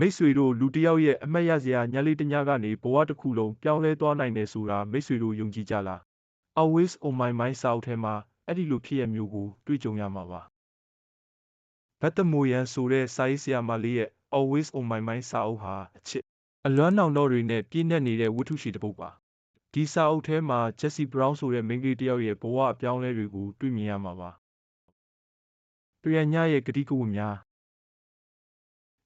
မိတ်ဆွေတို့လူတစ်ယောက်ရဲ့အမတ်ရစရာညလေးတစ်ညကနေဘဝတစ်ခုလုံးပြောင်းလဲသွားနိုင်တယ်ဆိုတာမိတ်ဆွေတို့ယုံကြည်ကြလား Always on my mind စာအုပ်ထဲမှာအဲ့ဒီလိုဖြစ်ရမျိုးကိုတွေ့ကြုံရမှာပါဘတ်တမိုယန်ဆိုတဲ့စာရေးဆရာမလေးရဲ့ Always on my mind စာအုပ်ဟာအချစ်အလွမ်းနောင်တော့တွေနဲ့ပြည့်နှက်နေတဲ့ဝတ္ထုရှိတစ်ပုဒ်ပါဒီစာအုပ်ထဲမှာ Jesse Brown ဆိုတဲ့မိန်းကလေးတစ်ယောက်ရဲ့ဘဝအပြောင်းအလဲတွေကိုတွေ့မြင်ရမှာပါတွေ့ရညရဲ့ဂတိကဝတ်များ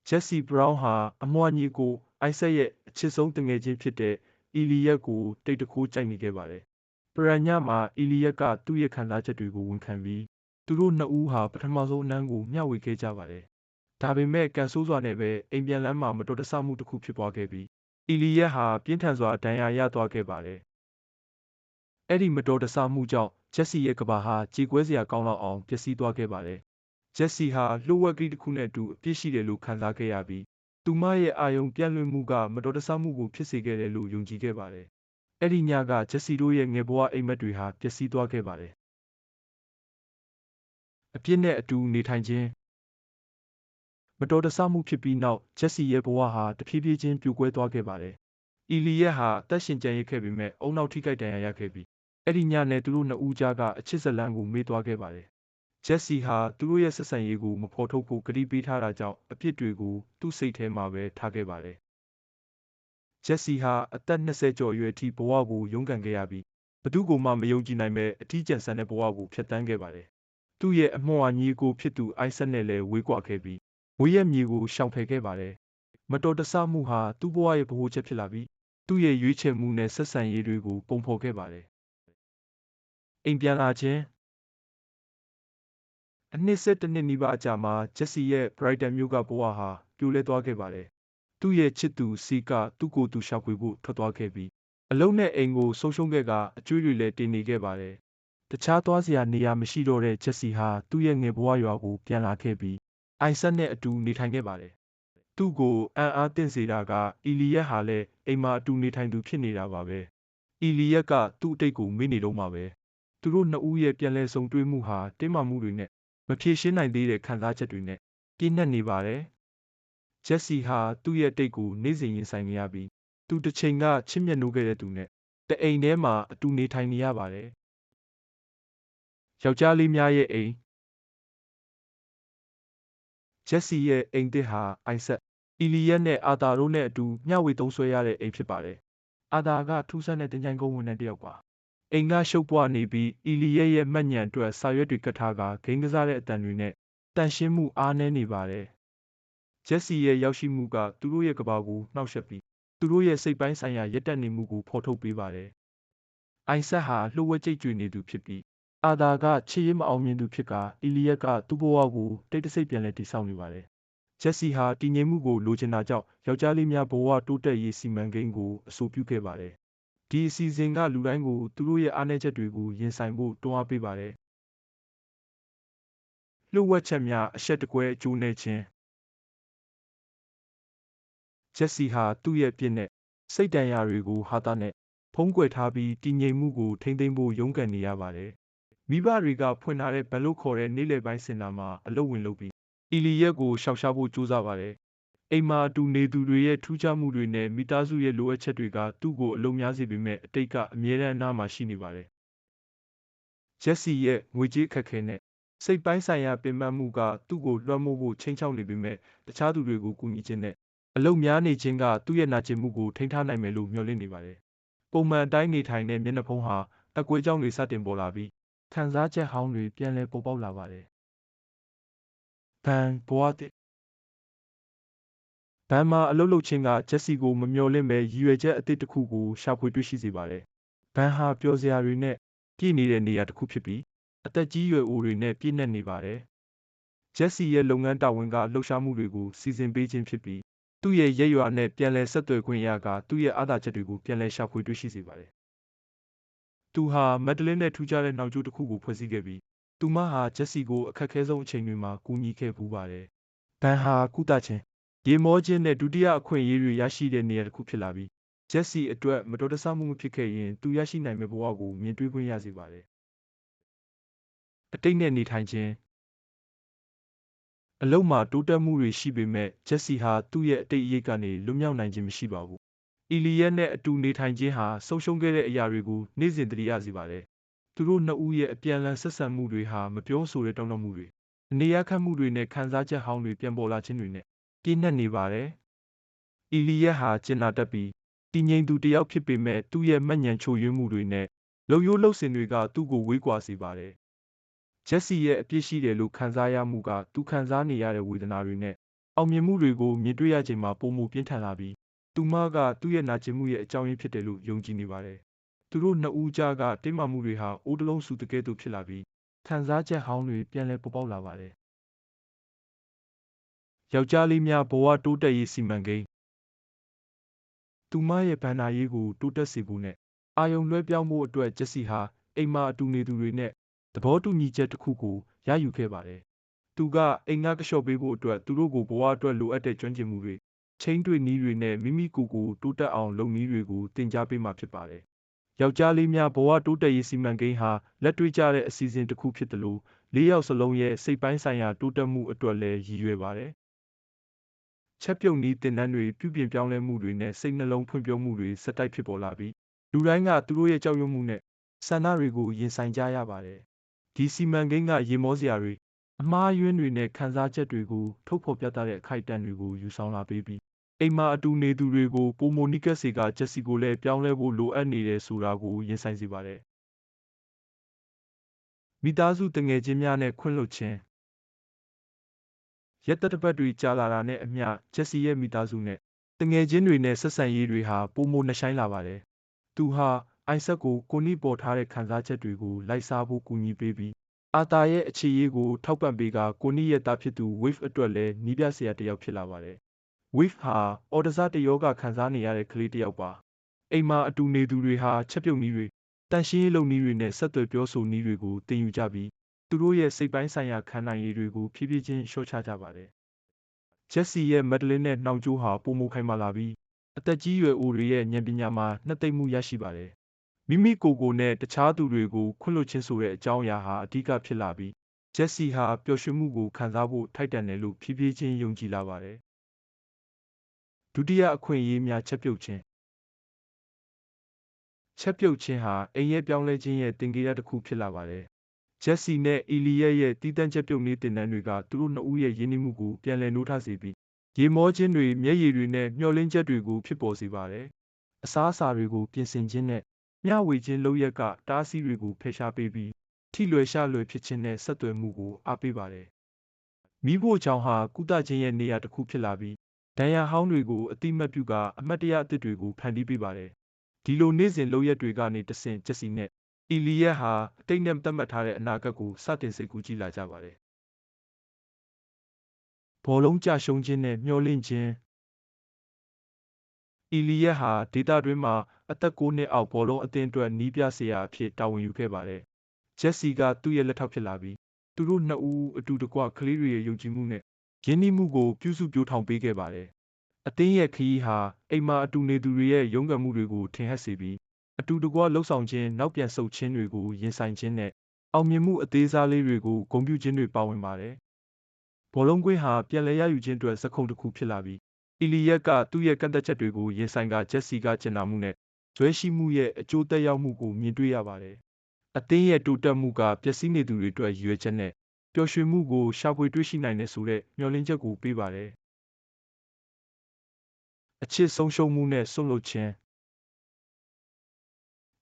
Jesse Brown ဟာအမွှာညီကိုအိုက်ဆက်ရဲ့အချစ်ဆုံးတငယ်ချင်းဖြစ်တဲ့အီလီယက်ကိုတိတ်တခိုးကြိုက်နေခဲ့ပါတယ်။ပရညမှာအီလီယက်ကသူ့ရဲ့ခံစားချက်တွေကိုဝန်ခံပြီးသူတို့နှစ်ဦးဟာပထမဆုံးအနမ်းကိုမျှဝေခဲ့ကြပါတယ်။ဒါပေမဲ့ကန်ဆိုးစွာနဲ့ပဲအိမ်ပြန်လမ်းမှာမတော်တဆမှုတစ်ခုဖြစ်ပွားခဲ့ပြီးအီလီယက်ဟာပြင်းထန်စွာဒဏ်ရာရသွားခဲ့ပါတယ်။အဲ့ဒီမတော်တဆမှုကြောင့်ဂျက်စီရဲ့ကဘာဟာကြေကွဲစရာကောင်းလောက်အောင်ပျက်စီးသွားခဲ့ပါတယ် ဂျက်စီဟာလှုပ်ဝက်ကလေးတစ်ခုနဲ့အတူအပြစ်ရှိတယ်လို့ခံစားခဲ့ရပြီးသူမရဲ့အာယုံပြန့်လွင့်မှုကမတော်တဆမှုကိုဖြစ်စေခဲ့တယ်လို့ယုံကြည်ခဲ့ပါတယ်။အဲ့ဒီညကဂျက်စီတို့ရဲ့ငယ်ဘဝအိမ်မက်တွေဟာပျက်စီးသွားခဲ့ပါတယ်။အပြစ်နဲ့အတူနေထိုင်ခြင်းမတော်တဆမှုဖြစ်ပြီးနောက်ဂျက်စီရဲ့ဘဝဟာတဖြည်းဖြည်းချင်းပြိုကွဲသွားခဲ့ပါတယ်။အီလီယက်ဟာအသက်ရှင်ကျန်ရစ်ခဲ့ပေမဲ့အုံနောက်ထိခိုက်ဒဏ်ရာရခဲ့ပြီးအဲ့ဒီညနဲ့သူတို့နှစ်ဦးကြားကအချစ်ဇလန်းကိုမေ့သွားခဲ့ပါတယ် ဂျက်စီဟာသူတို့ရဲ့ဆက်ဆံရေးကိုမဖော်ထုတ်ဖို့ကတိပေးထားတာကြောင့်အပြစ်တွေကိုသူ့စိတ်ထဲမှာပဲထားခဲ့ပါတယ်။ဂျက်စီဟာအသက်20ကျော်အရွယ်ထိဘဝကိုရုန်းကန်ခဲ့ရပြီးဘသူကိုမှမယုံကြည်နိုင်ပဲအထီးကျန်ဆန်တဲ့ဘဝကိုဖြတ်သန်းခဲ့ပါတယ်။သူ့ရဲ့အမွှာညီကိုဖြစ်သူအိုက်ဆက်နဲ့လည်းဝေးကွာခဲ့ပြီးဝေးရဲ့မြေကိုရှောင်ဖယ်ခဲ့ပါတယ်။မတော်တဆမှုဟာသူ့ဘဝရဲ့ဗဟိုချက်ဖြစ်လာပြီးသူ့ရဲ့ရွေးချယ်မှုနဲ့ဆက်ဆံရေးတွေကိုပုံဖော်ခဲ့ပါတယ်။အိမ်ပြန်လာခြင်း အနှစ်ဆက်တစ်နှစ်နီးပါးအကြာမှာဂျက်စီရဲ့ Brighton မြို့ကဘဝဟာပြိုလဲသွားခဲ့ပါတယ်။သူ့ရဲ့ချစ်သူစီကသူ့ကိုယ်သူရှာဖွေဖို့ထွက်သွားခဲ့ပြီးအလုံးနဲ့အိမ်ကိုဆုံးရှုံးခဲ့ကအကျွေးတွေလည်းတင်နေခဲ့ပါတယ်။တခြားသွားစရာနေရာမရှိတော့တဲ့ဂျက်စီဟာသူ့ရဲ့ငယ်ဘဝရွာကိုပြန်လာခဲ့ပြီးအိုင်ဆက်နဲ့အတူနေထိုင်ခဲ့ပါတယ်။သူ့ကိုအံ့အားသင့်စေတာကအီလီယက်ဟာလည်းအိမ်မှာအတူနေထိုင်သူဖြစ်နေတာပါပဲ။အီလီယက်ကသူ့အတိတ်ကိုမေ့နေတော့မှာပဲ။သူတို့နှစ်ဦးရဲ့ပြန်လည်ဆုံတွေ့မှုဟာတင်းမာမှုတွေနဲ့ မဖြေရှင်းနိုင်သေးတဲ့ခံစားချက်တွေနဲ့ပြည့်နှက်နေပါတယ်။ဂျက်စီဟာသူ့ရဲ့တိတ်ကိုနေ့စဉ်ရင်ဆိုင်နေရပြီးသူတစ်ချိန်ကချစ်မြတ်နိုးခဲ့တဲ့သူနဲ့တအိမ်ထဲမှာအတူနေထိုင်နေရပါတယ်။ယောက်ျားလေးများရဲ့အိမ်ဂျက်စီရဲ့အိမ်သစ်ဟာအိုင်ဆက်အီလီယက်နဲ့အာသာတို့နဲ့အတူမျှဝေသုံးဆွဲရတဲ့အိမ်ဖြစ်ပါတယ်။အာသာကထူးဆန်းတဲ့တင်ကြိုင်ကုန်းဝန်ထမ်းတစ်ယောက်ပါ။ အိမ်ကရှုပ်ပွနေပြီးအီလီယက်ရဲ့မှတ်ညံအတွက်စာရွက်တွေကတ်ထားကဂိမ်းကစားတဲ့အတန်တွေနဲ့တန်ရှင်းမှုအားနည်းနေပါတယ်။ဂျက်စီရဲ့ရောက်ရှိမှုကသူတို့ရဲ့ကဘာကိုနှောက်ယှက်ပြီးသူတို့ရဲ့စိတ်ပိုင်းဆိုင်ရာရက်တက်နေမှုကိုဖော်ထုတ်ပေးပါတယ်။အိုင်ဆက်ဟာလှုပ်ဝက်ကြိတ်ကြွနေသူဖြစ်ပြီးအာသာကချစ်ရေးမအောင်မြင်သူဖြစ်ကအီလီယက်ကသူ့ဘဝကိုတိတ်တဆိတ်ပြန်လဲတည်ဆောက်နေပါတယ်။ဂျက်စီဟာတည်ငြိမ်မှုကိုလိုချင်တာကြောင့်ယောက်ျားလေးများဘဝတိုးတက်ရေးစီမံကိန်းကိုအဆိုပြုခဲ့ပါတယ် ဒီအစီအစဉ်ကလူတိုင်းကို သူတို့ရဲ့အားနည်းချက်တွေကို ရင်ဆိုင်ဖို့ တွန်းအားပေးပါတယ်။လျှို့ဝှက်ချက်များအဆက်တကွဲ အကျိုးနဲ့ခြင်းဂျက်စီဟာ သူ့ရဲ့ပြစ်နဲ့ စိတ်တန်ရာတွေကို ဟာတာနဲ့ ဖုံးကွယ်ထားပြီး တည်ငြိမ်မှုကို ထိမ့်သိမ်းဖို့ ရုန်းကန်နေရပါတယ်။မိဘတွေက ဖွင့်ထားတဲ့ဘယ်လို့ခေါ်တဲ့ နေ့လယ်ပိုင်းစင်တာမှာ အလုပ်ဝင်လုပ်ပြီး အီလီယက်ကို ရှောက်ရှားဖို့ ကြိုးစားပါတယ် အိမ်မှာအတူနေသူတွေရဲ့ထူးခြားမှုတွေနဲ့ မိသားစုရဲ့လိုအပ်ချက်တွေက သူ့ကိုအလုံးများစေပေမဲ့အတိတ်က အမြဲတမ်း အနားမှာရှိနေပါတယ်။ဂျက်စီရဲ့ ငွေကြေးအခက်အခဲနဲ့ စိတ်ပိုင်းဆိုင်ရာ ပင်ပန်းမှုက သူ့ကိုလွှမ်းမိုးဖို့ချိန်ချောက်နေပေမဲ့တခြားသူတွေကို ကူညီခြင်းနဲ့ အလုပ်များနေခြင်းက သူ့ရဲ့နာကျင်မှုကို ထိန်းထားနိုင်မယ်လို့ မျှော်လင့်နေပါတယ်။ပုံမှန်အတိုင်းနေထိုင်တဲ့ မျက်နှာဖုံးဟာ အကွေးကြောင့်တွေ စတင်ပေါ်လာပြီး ခံစားချက်ဟောင်းတွေ ပြန်လည်ပေါ်ပေါက်လာပါတယ်။ဘန်ဘဝတစ် ဘန်မှာအလုပ်လုပ်ခြင်းကဂျက်စီကိုမမျှော်လင့်ပဲရည်ရွယ်ချက်အသစ်တစ်ခုကိုရှာဖွေတွေ့ရှိစေပါတယ်။ဘန်ဟာပျော်စရာတွေနဲ့ပြည့်နေတဲ့နေရာတစ်ခုဖြစ်ပြီးအသက်ကြီးရွယ်အိုတွေနဲ့ပြည့်နှက်နေပါတယ်။ဂျက်စီရဲ့လုပ်ငန်းတာဝန်ကလှုပ်ရှားမှုတွေကိုစီစဉ်ပေးခြင်းဖြစ်ပြီးသူ့ရဲ့ရက်ရွာနဲ့ပြန်လည်ဆက်သွယ်ခွင့်ရကသူ့ရဲ့အားသာချက်တွေကိုပြန်လည်ရှာဖွေတွေ့ရှိစေပါတယ်။သူဟာမက်ဒလင်းနဲ့ထူးခြားတဲ့နောက်ကျိုးတစ်ခုကိုဖွဲ့စည်းခဲ့ပြီးသူမဟာဂျက်စီကိုအခက်အခဲဆုံးအချိန်တွေမှာကူညီခဲ့ပူးပါတယ်။ဘန်ဟာကုသခြင်း ရေမောခြင်းနဲ့ဒုတိယအခွင့်အရေးတွေရရှိတဲ့နေရာတစ်ခုဖြစ်လာပြီးဂျက်စီအတွက်မတော်တဆမှုမဖြစ်ခဲ့ရင်သူရရှိနိုင်မယ့်ဘဝကိုမြင်တွေ့ခွင့်ရစေပါတယ်။အတိတ်နဲ့နေထိုင်ခြင်းအလုံးမှာတိုးတက်မှုတွေရှိပေမဲ့ဂျက်စီဟာသူ့ရဲ့အတိတ်အရေးကနေလွတ်မြောက်နိုင်ခြင်းမရှိပါဘူး။အီလီယက်နဲ့အတူနေထိုင်ခြင်းဟာဆုံးရှုံးခဲ့တဲ့အရာတွေကိုနေ့စဉ်သတိရစေပါတယ်။သူတို့နှစ်ဦးရဲ့အပြန်အလှန်ဆက်ဆံမှုတွေဟာမပြောဆိုတဲ့တောင်းတမှုတွေအနေရခတ်မှုတွေနဲ့ခံစားချက်ဟောင်းတွေပြန်ပေါ်လာခြင်းတွေနဲ့ ပြည့်နှက်နေပါတယ်။အီလီယက်ဟာကျင်နာတတ်ပြီးတည်ငြိမ်သူတစ်ယောက်ဖြစ်ပေမဲ့သူ့ရဲ့မက်ညံချိုယွင်းမှုတွေနဲ့လုံရိုးလှုပ်စင်တွေကသူ့ကိုဝေးကွာစေပါတယ်။ဂျက်စီရဲ့အပြစ်ရှိတယ်လို့ခံစားရမှုကသူခံစားနေရတဲ့ဝေဒနာတွေနဲ့အောင်မြင်မှုတွေကိုမြင်တွေ့ရချိန်မှာပုံမူပြင်းထန်လာပြီးသူမကသူ့ရဲ့နာကျင်မှုရဲ့အကြောင်းရင်းဖြစ်တယ်လို့ယုံကြည်နေပါတယ်။သူတို့နှစ်ဦးကြားကတိတ်မှမှုတွေဟာအိုးတလုံးစုတကဲ့သို့ဖြစ်လာပြီးခံစားချက်ဟောင်းတွေပြန်လည်ပေါ်ပေါက်လာပါတယ်။ ယောက်ျားလေးများဘဝတိုးတက်ရေးစီမံကိန်းသူမရဲ့ဗန္နာရေးကိုတိုးတက်စေဖို့နဲ့အာယုံလွှဲပြောင်းဖို့အတွက်ဂျက်စီဟာအိမ်မှာအတူနေသူတွေနဲ့သဘောတူညီချက်တစ်ခုကိုရယူခဲ့ပါတယ်။သူကအိမ်ငါကလျှော့ပေးဖို့အတွက်သူတို့ကိုဘဝအတွက်လိုအပ်တဲ့ကျွမ်းကျင်မှုတွေချင်းတွေနည်းတွေနဲ့မိမိကိုယ်ကိုတိုးတက်အောင်လုပ်နည်းတွေကိုသင်ကြားပေးမှာဖြစ်ပါတယ်။ယောက်ျားလေးများဘဝတိုးတက်ရေးစီမံကိန်းဟာလက်တွေ့ကျတဲ့အစီအစဉ်တစ်ခုဖြစ်တယ်လို့လေးယောက်စလုံးရဲ့စိတ်ပိုင်းဆိုင်ရာတိုးတက်မှုအတွက်လည်းရည်ရွယ်ပါတယ်။ ချက်ပြုတ်နည်းတင်တန်းတွေပြုပြင်ပြောင်းလဲမှုတွေနဲ့စိတ်နှလုံးဖွံ့ဖြိုးမှုတွေစက်တိုက်ဖြစ်ပေါ်လာပြီးလူတိုင်းကသူတို့ရဲ့ကြောက်ရွံ့မှုနဲ့ဆန္ဒတွေကိုရင်ဆိုင်ကြရပါတယ်။ဒီစီမံကိန်းကရေမောစရာတွေအမှားယွင်းတွေနဲ့ခံစားချက်တွေကိုထုတ်ဖော်ပြသတဲ့အခိုက်အတန့်တွေကိုယူဆောင်လာပေးပြီးအိမ်မှာအတူနေသူတွေကိုပိုမိုနီးကပ်စေကဂျက်စီကိုလည်းပြောင်းလဲဖို့လိုအပ်နေတယ်ဆိုတာကိုရင်ဆိုင်စေပါတယ်။မိသားစုတငယ်ချင်းများနဲ့ခွင့်လွှတ်ခြင်း ရက်သက်တစ်ပတ်တွေကြာလာတာနဲ့အမျှဂျက်စီရဲ့မိသားစုနဲ့တငယ်ချင်းတွေနဲ့ဆက်ဆံရေးတွေဟာပိုမိုနှဆိုင်လာပါတယ်။သူဟာအိုင်ဆက်ကိုကိုနီပေါ်ထားတဲ့ခံစားချက်တွေကိုလိုက်စားဖို့ကူညီပေးပြီးအာတာရဲ့အခြေရေးကိုထောက်ပံ့ပေးကကိုနီရဲ့သားဖြစ်သူ Wave အတွက်လည်းနီးပြဆရာတစ်ယောက်ဖြစ်လာပါတယ်။ Wave ဟာအော်ဒဇတယောဂခံစားနေရတဲ့ကလေးတစ်ယောက်ပါ။အိမ်မှာအတူနေသူတွေဟာချက်ပြုတ်နည်းတွေတန်ရှင်းရေးလုပ်နည်းတွေနဲ့ဆက်သွယ်ပြောဆိုနည်းတွေကိုသင်ယူကြပြီး သူတို့ရဲ့စိတ်ပိုင်းဆိုင်ရာခံနိုင်ရည်တွေကိုဖြည်းဖြည်းချင်းလျှော့ချကြပါတယ်။ဂျက်စီရဲ့မက်ဒလင်းနဲ့နှောင်ကြိုးဟာပုံမခိုင်မာလာပြီးအသက်ကြီးရွယ်အိုတွေရဲ့ဉာဏ်ပညာမှာနှစ်သိမ့်မှုရရှိပါတယ်မိမိကိုယ်ကိုယ်နဲ့တခြားသူတွေကိုခွင့်လွှတ်ခြင်းဆိုတဲ့အကြောင်းအရာဟာအဓိကဖြစ်လာပြီးဂျက်စီဟာပျော်ရွှင်မှုကိုခံစားဖို့ထိုက်တန်တယ်လို့ဖြည်းဖြည်းချင်းယုံကြည်လာပါတယ်။ဒုတိယအခွင့်အရေးများချက်ပြုတ်ခြင်းချက်ပြုတ်ခြင်းဟာအိမ်ရဲ့ပြောင်းလဲခြင်းရဲ့တင်ကေရတစ်ခုဖြစ်လာပါတယ်။ ဂျက်စီနဲ့အီလီယက်ရဲ့တည်တံ့ချက်ပြုတ်နည်းတင်တန်းတွေကသူတို့နှစ်ဦးရဲ့ယဉ်ကျေးမှုကိုပြန်လည်နှိုးထားစေပြီးရေမောခြင်းတွေမျက်ရည်တွေနဲ့မျောလင်းချက်တွေကိုဖြစ်ပေါ်စေပါတယ်။အစားအစာတွေကိုပြင်ဆင်ခြင်းနဲ့မျှဝေခြင်းလုပ်ရက်ကတားဆီးတွေကိုဖယ်ရှားပေးပြီးထိလွယ်ရှလွယ်ဖြစ်ခြင်းနဲ့ဆက်သွယ်မှုကိုအားပေးပါတယ်။မိဖို့ချောင်ဟာကုသခြင်းရဲ့နေရာတစ်ခုဖြစ်လာပြီးဒဏ်ရာဟောင်းတွေကိုအတိမတ်ပြုကအမတ်တရအသစ်တွေကိုဖန်တီးပေးပါတယ်။ဒီလိုနေ့စဉ်လုပ်ရက်တွေကနေတဆင့်ကျက်စီနဲ့ အီလီယက်ဟာအတိတ်နဲ့သတ်မှတ်ထားတဲ့အနာဂတ်ကိုစတင်စိတ်ကူးကြည့်လာကြပါတယ်။ဘောလုံးကြရှုံးခြင်းနဲ့မျောလင့်ခြင်းအီလီယက်ဟာဒေတာတွင်းမှာအသက်9နှစ်အောက်ဘောလုံးအသင်းအတွက်နီးပြဆရာအဖြစ်တာဝန်ယူခဲ့ပါတယ်။ဂျက်စီကသူ့ရဲ့လက်ထောက်ဖြစ်လာပြီးသူတို့နှစ်ဦးအတူတကွကလေးတွေရဲ့ယုံကြည်မှုနဲ့ရင်းနှီးမှုကိုပြုစုပြောထောင်ပေးခဲ့ပါတယ်။အသင်းရဲ့ခရီးဟာအိမ်မှာအတူနေသူတွေရဲ့ရုန်းကန်မှုတွေကိုထင်ဟပ်စေပြီး အတူတကွလှုပ်ဆောင်ခြင်းနောက်ပြန်ဆုတ်ခြင်းတွေကိုရင်ဆိုင်ခြင်းနဲ့အောင်မြင်မှုအသေးစားလေးတွေကိုဂုဏ်ပြုခြင်းတွေပါဝင်ပါတယ်။ဘောလုံးကွင်းဟာပြန်လည်ရယူခြင်းအတွက်စက္ကုံတစ်ခုဖြစ်လာပြီးအီလီယက်ကသူ့ရဲ့ကန့်သက်ချက်တွေကိုရင်ဆိုင်ကဂျက်စီကကျင်နာမှုနဲ့ဇွဲရှိမှုရဲ့အကျိုးသက်ရောက်မှုကိုမြင်တွေ့ရပါတယ်။အသင်းရဲ့တိုးတက်မှုကပျက်စီးနေသူတွေအတွက်ရည်ရွယ်ချက်နဲ့ပျော်ရွှင်မှုကိုရှာဖွေတွေ့ရှိနိုင်တဲ့ဆိုတဲ့မျှော်လင့်ချက်ကိုပေးပါတယ်။အချစ်ဆုံးရှုံးမှုနဲ့ဆွန့်လွတ်ခြင်း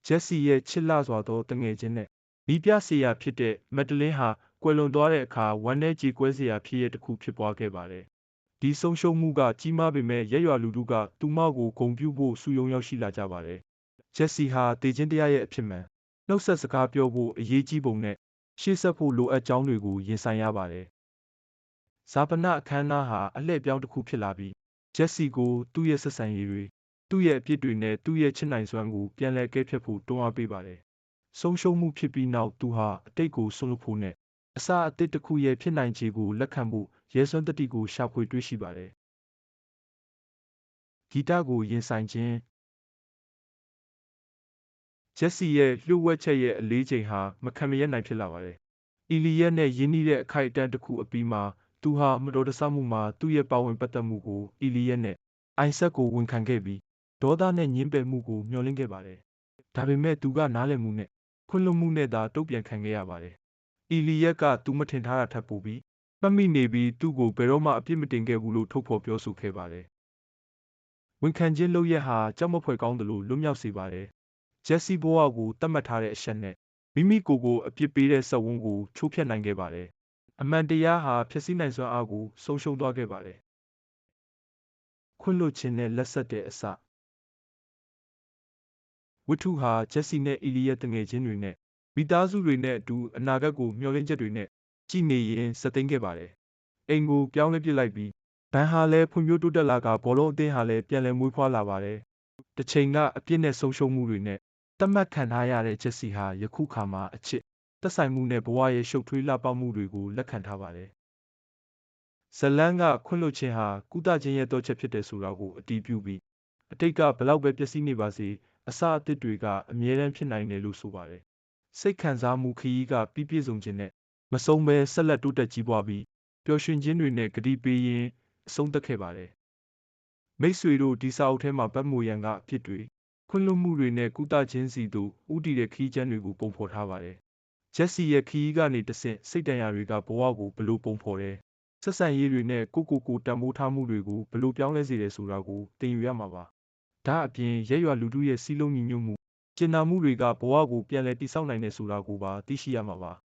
ဂျက်စီရဲ့ချစ်လှစွာသောတငယ်ချင်းနဲ့မိပြဆရာဖြစ်တဲ့မက်ဒလင်းဟာကွယ်လွန်သွားတဲ့အခါဝမ်းနည်းကြေကွဲစရာဖြစ်ရတစ်ခုဖြစ်ပွားခဲ့ပါတယ်။ဒီဆုံးရှုံးမှုကကြီးမားပေမဲ့ရက်ရွာလူထုကသူမကိုဂုဏ်ပြုဖို့စုယုံရောက်ရှိလာကြပါတယ်။ဂျက်စီဟာတေချင်းတရားရဲ့အဖြစ်မှန်နှုတ်ဆက်စကားပြောဖို့အရေးကြီးပုံနဲ့ရှေ့ဆက်ဖို့လိုအပ်ကြောင်းတွေကိုရင်ဆိုင်ရပါတယ်။ဇာပနအခမ်းအနားဟာအလှည့်ပြောင်းတစ်ခုဖြစ်လာပြီးဂျက်စီကိုသူ့ရဲ့ဆက်ဆံရေးတွေ သူ့ရဲ့အပြစ်တွေနဲ့သူ့ရဲ့ချစ်နိုင်စွမ်းကိုပြန်လည်ကဲဖြတ်ဖို့တွန်းအားပေးပါတယ်။ဆုံးရှုံးမှုဖြစ်ပြီးနောက်သူဟာအတိတ်ကိုဆွန့်လွတ်ဖို့နဲ့အစာအသစ်တစ်ခုရဲ့ဖြစ်နိုင်ခြေကိုလက်ခံဖို့ရဲစွမ်းတတိကိုရှာဖွေတွေ့ရှိပါတယ်။ဂီတကိုရင်ဆိုင်ခြင်းဂျက်စီရဲ့လှုပ်ဝက်ချက်ရဲ့အလေးချိန်ဟာမခံမရပ်နိုင်ဖြစ်လာပါတယ်။အီလီယက်နဲ့ယင်းနှီးတဲ့အခိုက်အတန့်တစ်ခုအပြီးမှာသူသူဟာမတော်တဆမှုမှာသူ့ရဲ့ပါဝင်ပတ်သက်မှုကိုအီလီယက်နဲ့အိုင်ဆက်ကိုဝန်ခံခဲ့ပြီး ဒေါသနဲ့ညှင်းပယ်မှုကိုမျှော်လင့်ခဲ့ပါတယ်။ဒါပေမဲ့သူကနားလည်မှုနဲ့ခွင့်လွှတ်မှုနဲ့သာတုံ့ပြန်ခံခဲ့ရပါတယ်။အီလီယက်ကသူမထင်ထားတာထပ်ပိုပြီးမှတ်မိနေပြီးသူ့ကိုဘယ်တော့မှအပြစ်မတင်ခဲ့ဘူးလို့ထုတ်ဖော်ပြောဆိုခဲ့ပါတယ်။ဝန်ခံခြင်းလုပ်ရက်ဟာကြောက်မဖွယ်ကောင်းတယ်လို့လွတ်မြောက်စေပါတယ်။ဂျက်စီဘိုဝါကိုတတ်မှတ်ထားတဲ့အချက်နဲ့မိမိကိုယ်ကိုအပြစ်ပေးတဲ့စက်ဝန်းကိုချိုးဖျက်နိုင်ခဲ့ပါတယ်။အမှန်တရားဟာဖျက်ဆီးနိုင်စွမ်းအားကိုဆုံးရှုံးသွားခဲ့ပါတယ်။ခွင့်လွှတ်ခြင်းနဲ့လက်ဆက်တဲ့အစ ဝတ္ထုဟာဂျက်စီနဲ့အီလီရဲ့တငယ်ချင်းတွေနဲ့မိသားစုတွေနဲ့အတူအနာဂတ်ကိုမျှော်လင့်ချက်တွေနဲ့ကြည်နေရင်စသိမ်းခဲ့ပါတယ်။အိမ်ကိုပြောင်းလဲပစ်လိုက်ပြီးဘန်ဟာလည်းဖွံ့ဖြိုးတိုးတက်လာကဘောလုံးအသင်းဟာလည်းပြန်လည်မွေးဖွားလာပါတယ်။တစ်ချိန်ကအပြစ်နဲ့ဆုံးရှုံးမှုတွေနဲ့တတ်မှတ်ခံထားရတဲ့ဂျက်စီဟာယခုခါမှာအချစ်သက်ဆိုင်မှုနဲ့ဘဝရဲ့ရှုပ်ထွေးလှပမှုတွေကိုလက်ခံထားပါတယ်။ဇလန်းကခွင့်လွှတ်ခြင်းဟာကုသခြင်းရဲ့တော့ချက်ဖြစ်တယ်ဆိုတာကိုအတည်ပြုပြီးအတိတ်ကဘလောက်ပဲပျက်စီးနေပါစေ အစအသစ်တွေကအမြဲတမ်းဖြစ်နိုင်တယ်လို့ဆိုပါတယ်။စိတ်ခံစားမှုခရီးကပြည့်ပြည့်စုံခြင်းနဲ့မဆုံးပဲဆက်လက်တိုးတက်ကြီးပွားပြီးပျော်ရွှင်ခြင်းတွေနဲ့ဂတိပေးရင်းအဆုံးသတ်ခဲ့ပါတယ်။မိတ်ဆွေတို့ဒီစာအုပ်ထဲမှာပတ်မူရန်ကအဖြစ်တွေခွင့်လွှတ်မှုတွေနဲ့ကုသခြင်းစီတို့ဥတီတဲ့ခီးချမ်းတွေကိုပုံဖော်ထားပါတယ်။ဂျက်စီရဲ့ခီးကနေတဆင့်စိတ်တန်ရာတွေကဘဝကိုဘလို့ပုံဖော်တယ်။ဆက်ဆံရေးတွေနဲ့ကိုကိုကိုတန်ဖိုးထားမှုတွေကိုဘလို့ပြောင်းလဲစေတယ်ဆိုတာကိုသင်ယူရမှာပါ။ ဒါအပြင်ရက်ရွာလူထုရဲ့စီးလုံးညီညွတ်မှုကျင်နာမှုတွေကဘဝကိုပြန်လည်တည်ဆောက်နိုင်တယ်ဆိုတာကိုပါသိရှိရမှာပါ။